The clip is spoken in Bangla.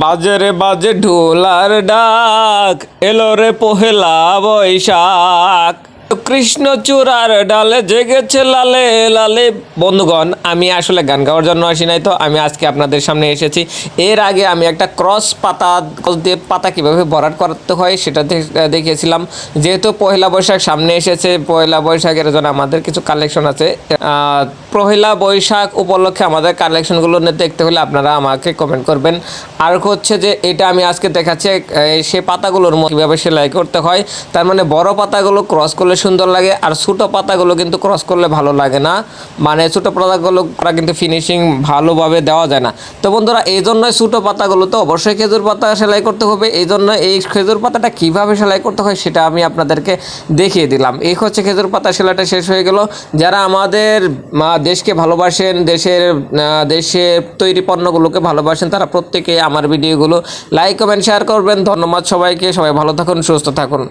বাজে বাজে ঢোলার ডাক এলো রে পহেলা বৈশাখ। কৃষ্ণ চূড়ার ডালে জেগেছে লালে লালে। বন্ধুগণ, আমি আসলে গান গাওয়ার জন্য আসি নাই তো, আমি আজকে আপনাদের সামনে এসেছি। এর আগে আমি একটা ক্রস পাতা দিয়ে পাতা কীভাবে ভরাট করতে হয় সেটা দেখিয়েছিলাম। যেহেতু পয়লা বৈশাখ সামনে এসেছে পয়লা বৈশাখের জন্য আমাদের কিছু কালেকশন আছে। পহেলা বৈশাখ উপলক্ষে আমাদের কালেকশনগুলো দেখতে হলে আপনারা আমাকে কমেন্ট করবেন। আর হচ্ছে যে এটা আমি আজকে দেখাচ্ছি সে পাতাগুলোর কীভাবে সেলাই করতে হয়। তার মানে বড় পাতাগুলো ক্রস করলে সুন্দর লাগে আর ছোটো পাতাগুলো কিন্তু ক্রস করলে ভালো লাগে না। মানে ছোটো পাতাগুলো করা কিন্তু ফিনিশিং ভালোভাবে দেওয়া যায় না। তো বন্ধুরা এই জন্যই ছোটো পাতাগুলো তো অবশ্যই খেজুর পাতা সেলাই করতে হবে। এই জন্য এই খেজুর পাতাটা কীভাবে সেলাই করতে হয় সেটা আমি আপনাদেরকে দেখিয়ে দিলাম। এই হচ্ছে খেজুর পাতা সেলাইটা শেষ হয়ে গেল। যারা আমাদের দেশকে ভালোবাসেন, দেশের দেশের তৈরি পণ্যগুলোকে ভালোবাসেন, তারা প্রত্যেকে আমার ভিডিওগুলো লাইক কমেন্ট শেয়ার করবেন। ধন্যবাদ সবাইকে। সবাই ভালো থাকুন, সুস্থ থাকুন।